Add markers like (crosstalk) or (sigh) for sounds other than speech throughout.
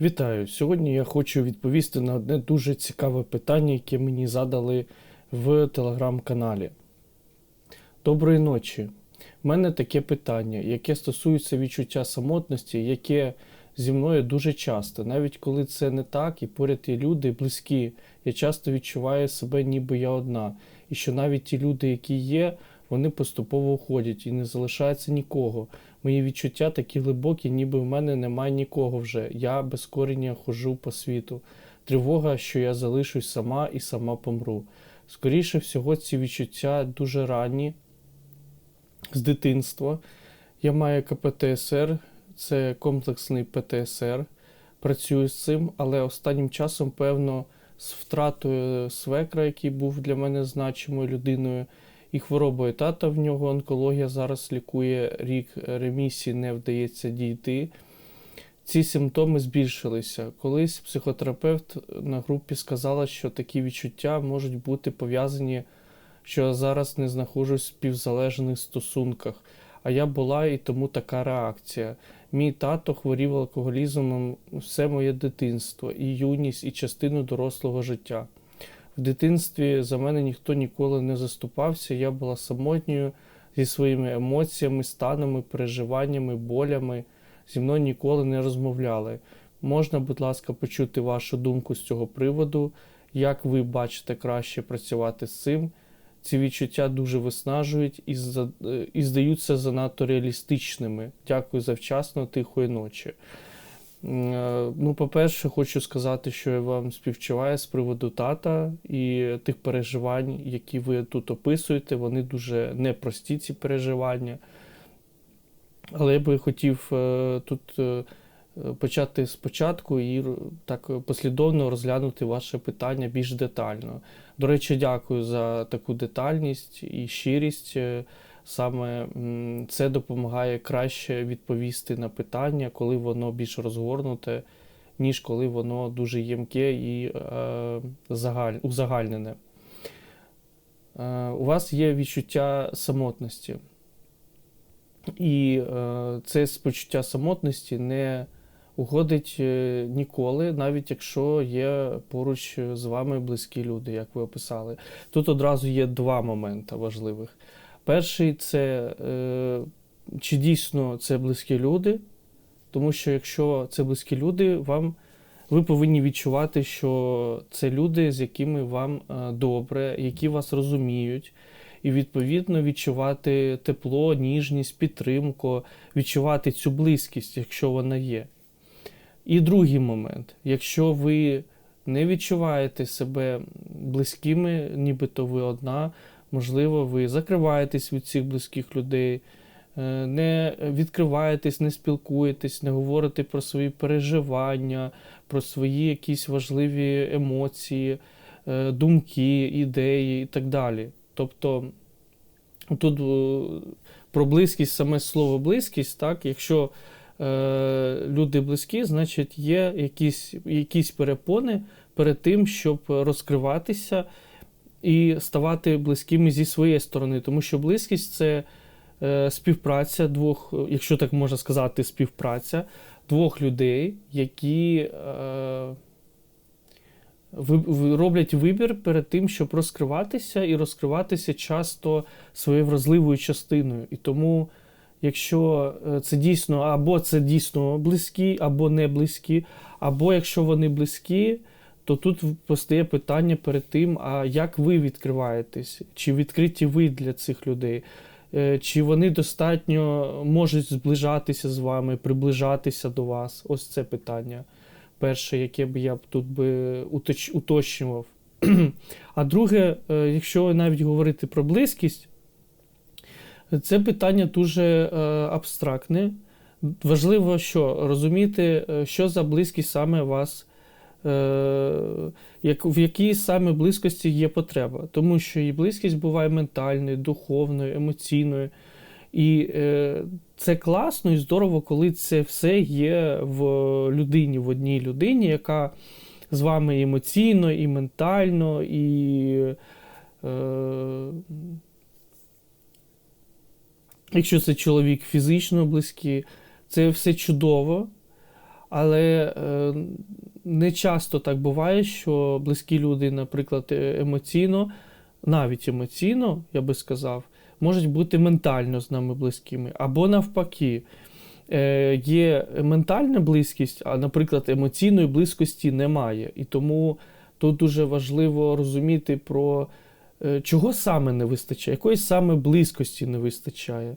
Вітаю! Сьогодні я хочу відповісти на одне дуже цікаве питання, яке мені задали в телеграм-каналі. Доброї ночі. У мене таке питання, яке стосується відчуття самотності, яке зі мною дуже часто. Навіть коли це не так, і поряд є люди близькі, я часто відчуваю себе, ніби я одна. І що навіть ті люди, які є, вони поступово уходять і не залишається нікого. Мої відчуття такі глибокі, ніби в мене немає нікого вже. Я без коріння хожу по світу. Тривога, що я залишусь сама і сама помру. Скоріше всього, ці відчуття дуже ранні з дитинства. Я маю КПТСР, це комплексний ПТСР. Працюю з цим, але останнім часом, певно, з втратою свекра, який був для мене значимою людиною, і хворобою тата в нього онкологія зараз лікує рік ремісії, не вдається дійти. Ці симптоми збільшилися. Колись психотерапевт на групі сказала, що такі відчуття можуть бути пов'язані, що я зараз не знаходжусь в співзалежних стосунках. А я була і тому така реакція. Мій тато хворів алкоголізмом все моє дитинство, і юність, і частину дорослого життя. В дитинстві за мене ніхто ніколи не заступався, я була самотньою зі своїми емоціями, станами, переживаннями, болями. Зі мною ніколи не розмовляли. Можна, будь ласка, почути вашу думку з цього приводу, як ви бачите краще працювати з цим. Ці відчуття дуже виснажують і, е, і здаються занадто реалістичними. Дякую за вчасно, тихої ночі. Е, Ну, по-перше, хочу сказати, що я вам співчуваю з приводу тата і тих переживань, які ви тут описуєте. Вони дуже непрості, ці переживання. Але я би хотів е, тут е, почати спочатку і так послідовно розглянути ваше питання більш детально. До речі, дякую за таку детальність і щирість. Саме це допомагає краще відповісти на питання, коли воно більш розгорнуте, ніж коли воно дуже ємке і е, узагальнене. Е, у вас є відчуття самотності. І е, це почуття самотності не уходить е, ніколи, навіть якщо є поруч з вами близькі люди, як ви описали. Тут одразу є два моменти важливих. Перший це е, чи дійсно це близькі люди, тому що якщо це близькі люди, вам ви повинні відчувати, що це люди, з якими вам е, добре, які вас розуміють, і відповідно відчувати тепло, ніжність, підтримку, відчувати цю близькість, якщо вона є. І другий момент, якщо ви не відчуваєте себе близькими, нібито ви одна, можливо, ви закриваєтесь від цих близьких людей, е, не відкриваєтесь, не спілкуєтесь, не говорите про свої переживання, про свої якісь важливі емоції, е, думки, ідеї і так далі. Тобто тут е, про близькість, саме слово близькість, так, якщо люди близькі, значить є якісь, якісь перепони перед тим, щоб розкриватися і ставати близькими зі своєї сторони. Тому що близькість це е, співпраця двох, якщо так можна сказати, співпраця двох людей, які е, роблять вибір перед тим, щоб розкриватися, і розкриватися часто своєю вразливою частиною. І тому, якщо е, це дійсно або це дійсно близькі, або не близькі, або якщо вони близькі, то тут постає питання перед тим, а як ви відкриваєтесь, чи відкриті ви для цих людей, Е, чи вони достатньо можуть зближатися з вами, приближатися до вас? Ось це питання перше, яке б я б тут би уточ- уточнював. (clears throat) А друге, е, якщо навіть говорити про близькість, це питання дуже е, абстрактне. Важливо, що розуміти, що за близькість саме вас, в якій саме близькості є потреба. Тому що і близькість буває ментальною, духовною, емоційною. І е, це класно і здорово, коли це все є в людині, в одній людині, яка з вами емоційно, і ментально, і. Е, якщо це чоловік фізично близький, це все чудово. Але е, не часто так буває, що близькі люди, наприклад, е, емоційно, навіть емоційно, я би сказав, можуть бути ментально з нами близькими. Або навпаки, е, є ментальна близькість, а, наприклад, емоційної близькості немає. І тому тут дуже важливо розуміти про чого саме не вистачає, якої саме близькості не вистачає.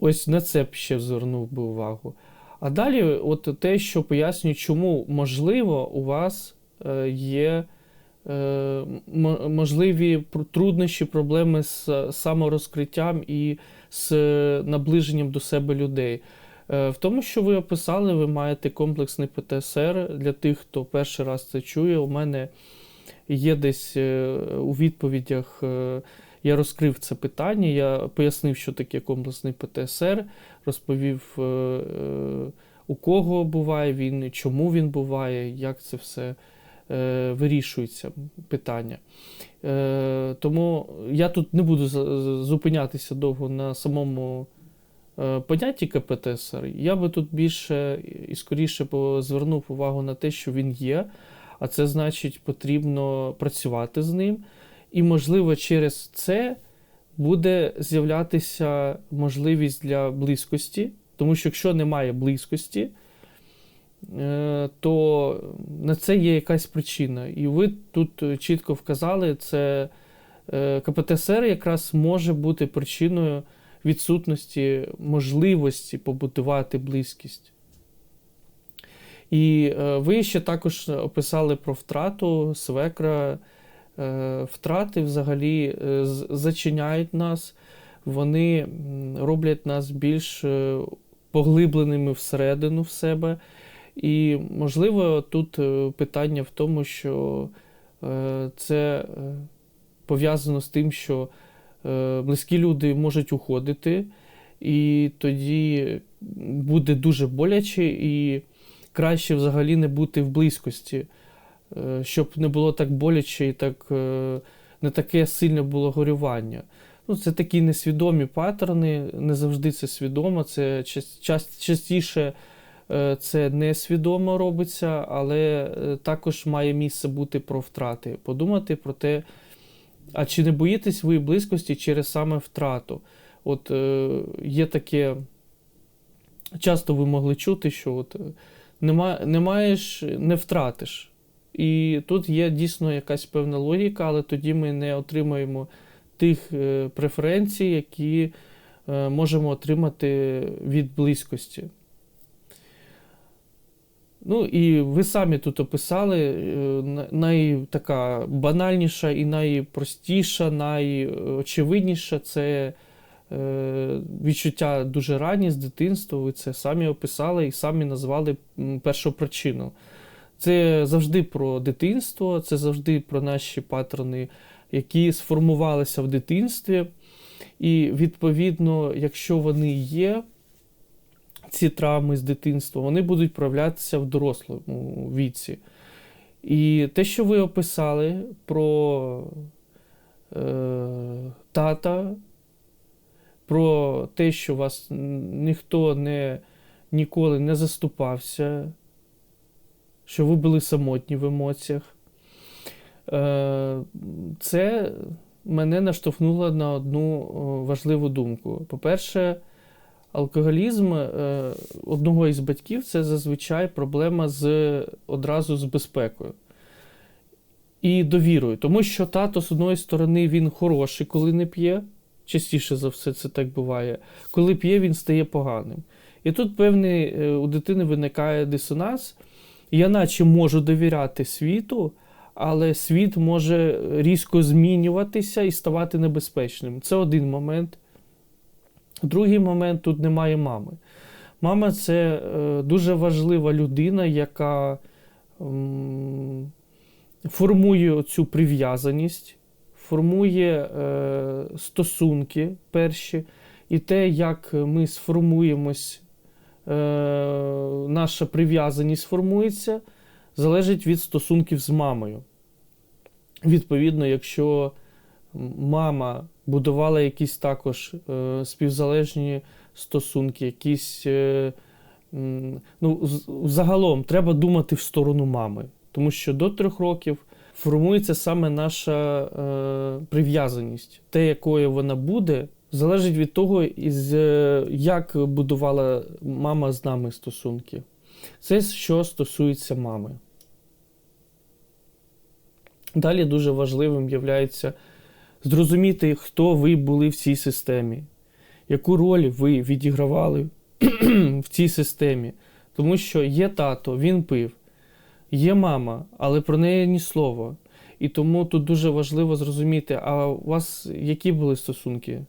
Ось на це б ще звернув би увагу. А далі, от те, що пояснює, чому можливо у вас е, є е, можливі труднощі, проблеми з саморозкриттям і з наближенням до себе людей. Е, В тому, що ви описали, ви маєте комплексний ПТСР. Для тих, хто перший раз це чує, у мене є десь е, у відповідях. Я розкрив це питання, я пояснив, що таке комплексний ПТСР, розповів, е, е, у кого буває він, чому він буває, як це все е, вирішується питання. Тому я тут не буду зупинятися довго на самому понятті КПТСР. Я би тут більше і скоріше звернув увагу на те, що він є, а це значить, потрібно працювати з ним. І, можливо, через це буде з'являтися можливість для близькості, тому що якщо немає близькості, е, то на це є якась причина. І ви тут чітко вказали, це е, КПТСР якраз може бути причиною відсутності можливості побудувати близькість. І е, ви ще також описали про втрату свекра. Е, Втрати взагалі е, зачиняють нас, вони роблять нас більш е, поглибленими всередину в себе. І, можливо, тут питання в тому, що це пов'язано з тим, що близькі люди можуть уходити, і тоді буде дуже боляче, і краще взагалі не бути в близькості, щоб не було так боляче і так, е, не таке сильне було горювання. Ну, це такі несвідомі паттерни, не завжди це свідомо, це час- час- частіше е, це несвідомо робиться, але е, також має місце бути про втрати. Подумати про те, а чи не боїтесь ви близькості через саме втрату? От е, є таке, часто ви могли чути, що от, е, нема, не маєш, не втратиш. І тут є дійсно якась певна логіка, але тоді ми не отримаємо тих е, преференцій, які е, можемо отримати від близькості. Ну і ви самі тут описали е, на- най, така банальніша і найпростіша, найочевидніша це відчуття дуже ранні з дитинства. Ви це самі описали і самі назвали м, першопричину. Це завжди про дитинство, це завжди про наші паттерни, які сформувалися в дитинстві. І відповідно, якщо вони є, ці травми з дитинства, вони будуть проявлятися в дорослому віці. І те, що ви описали про е, тата, про те, що вас ніхто не, ніколи не заступався, що ви були самотні в емоціях, е, це мене наштовхнуло на одну важливу думку. По-перше, алкоголізм е, одного із батьків це зазвичай проблема з одразу з безпекою і довірою. Тому що тато, з одної сторони, він хороший, коли не п'є. Частіше за все це так буває. Коли п'є, він стає поганим. І тут певний е, у дитини виникає дисонанс. Я наче можу довіряти світу, але світ може різко змінюватися і ставати небезпечним. Це один момент. Другий момент тут немає мами. Мама це е, дуже важлива людина, яка формує цю прив'язаність, формує е, стосунки перші, і те, як ми сформуємось, наша прив'язаність формується, залежить від стосунків з мамою. Відповідно, якщо мама будувала якісь також е, співзалежні стосунки, якісь е, ну, загалом треба думати в сторону мами, тому що до трьох років формується саме наша е, прив'язаність. Те, якою вона буде, залежить від того, із, е, як будувала мама з нами стосунки. Це що стосується мами. Далі дуже важливим є зрозуміти, хто ви були в цій системі, яку роль ви відігравали (clears throat) в цій системі. Тому що є тато, він пив, є мама, але про неї ні слова. І тому тут дуже важливо зрозуміти, а у вас які були стосунки?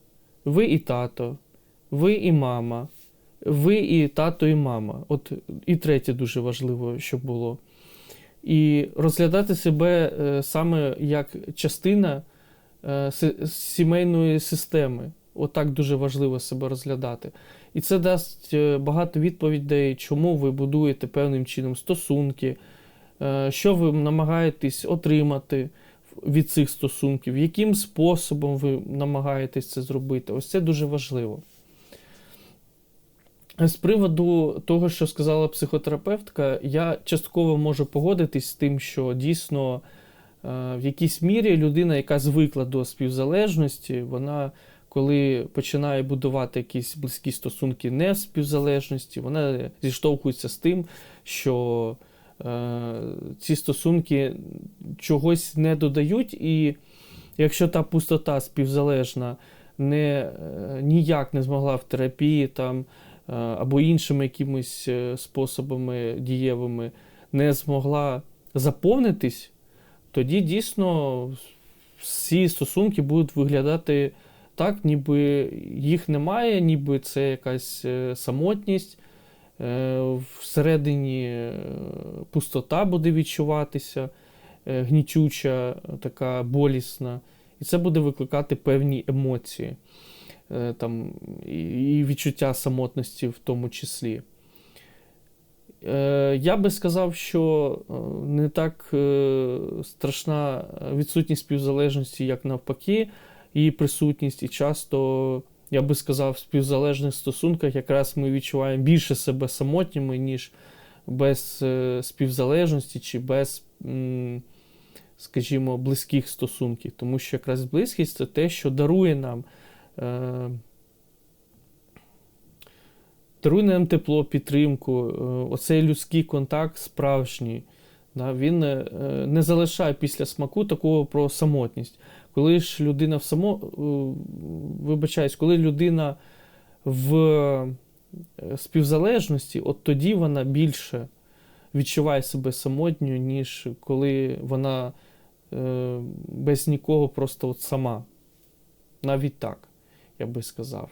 Ви і тато, ви і мама, ви і тато, і мама. От і третє дуже важливо, щоб було. І розглядати себе е, саме як частина е, сімейної системи. Отак дуже важливо себе розглядати. І це дасть е, багато відповідей, чому ви будуєте певним чином стосунки, що ви намагаєтесь отримати від цих стосунків, яким способом ви намагаєтесь це зробити. Ось це дуже важливо. З приводу того, що сказала психотерапевтка, я частково можу погодитись з тим, що дійсно е, в якійсь мірі людина, яка звикла до співзалежності, вона, коли починає будувати якісь близькі стосунки не співзалежності, вона зіштовхується з тим, що ці стосунки чогось не додають, і якщо та пустота співзалежна не, е, ніяк не змогла в терапії там е, або іншими якимись е, способами дієвими не змогла заповнитись, тоді дійсно всі стосунки будуть виглядати так, ніби їх немає, ніби це якась е, самотність. Е, Всередині е, пустота буде відчуватися, е, гнічуча, така болісна. І це буде викликати певні емоції там, і відчуття самотності в тому числі. Я би сказав, що не так страшна відсутність співзалежності, як навпаки, її присутність. І часто, я би сказав, в співзалежних стосунках якраз ми відчуваємо більше себе самотніми, ніж без е, співзалежності чи без, скажімо, близьких стосунків. Тому що якраз близькість це те, що дарує нам. е, Дарує нам тепло, підтримку, е, оцей людський контакт справжній. Він не залишає після смаку такого про самотність. Коли ж людина в само, е, вибачаюсь, коли людина в е, співзалежності, от тоді вона більше відчуває себе самотньою, ніж коли вона е, без нікого просто от сама. Навіть так, я би сказав.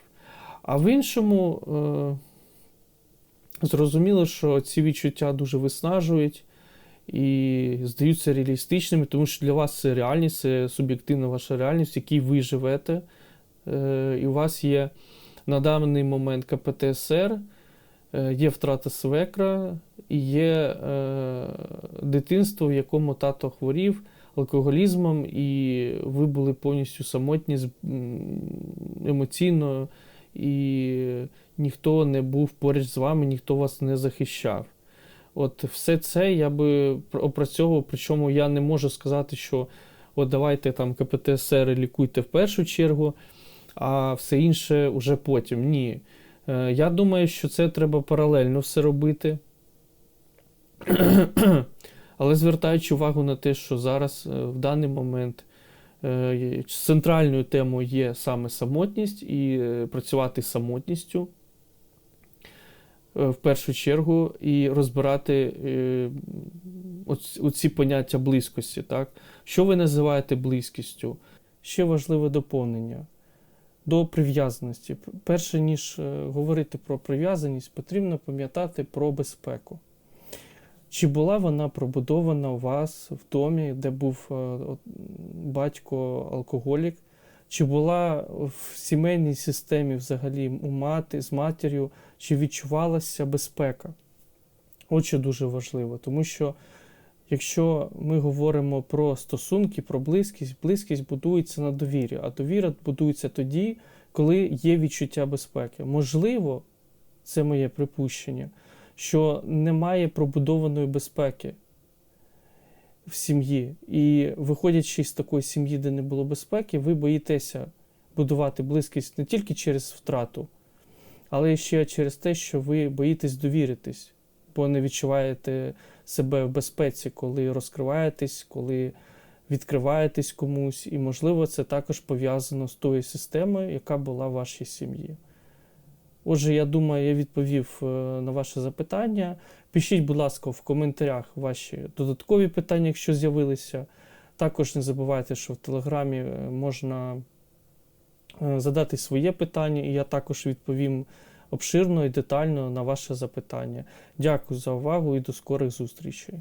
А в іншому. Зрозуміло, що ці відчуття дуже виснажують і здаються реалістичними, тому що для вас це реальність, це суб'єктивна ваша реальність, в якій ви живете. Е, І у вас є на даний момент КПТСР, е, є втрата свекра і є е, дитинство, в якому тато хворів алкоголізмом, і ви були повністю самотні емоційно і ніхто не був поруч з вами, ніхто вас не захищав. От все це я би пр- опрацьовував, причому я не можу сказати, що от давайте там КПТСР лікуйте в першу чергу, а все інше вже потім. Ні. Е, Я думаю, що це треба паралельно все робити. (clears throat) Але звертаючи увагу на те, що зараз е, в даний момент е, центральною темою є саме самотність і працювати самотністю в першу чергу і розбирати е, оц- оці поняття близькості. Так? Що ви називаєте близькістю? Ще важливе доповнення до прив'язаності. Перше ніж е, говорити про прив'язаність, потрібно пам'ятати про безпеку. Чи була вона пробудована у вас в домі, де був е, батько алкоголік? Чи була в сімейній системі взагалі у мати з матір'ю, чи відчувалася безпека? От що дуже важливо, тому що якщо ми говоримо про стосунки, про близькість, близькість будується на довірі, а довіра будується тоді, коли є відчуття безпеки. Можливо, це моє припущення, що немає пробудованої безпеки в сім'ї. І виходячи з такої сім'ї, де не було безпеки, ви боїтеся будувати близькість не тільки через втрату, але ще через те, що ви боїтесь довіритись, бо не відчуваєте себе в безпеці, коли розкриваєтесь, коли відкриваєтесь комусь. І, можливо, це також пов'язано з тою системою, яка була в вашій сім'ї. Отже, я думаю, я відповів е, на ваше запитання. Пишіть, будь ласка, в коментарях ваші додаткові питання, якщо з'явилися. Також не забувайте, що в Телеграмі е, можна е, задати своє питання, і я також відповім обширно і детально на ваше запитання. Дякую за увагу і до скорих зустрічей.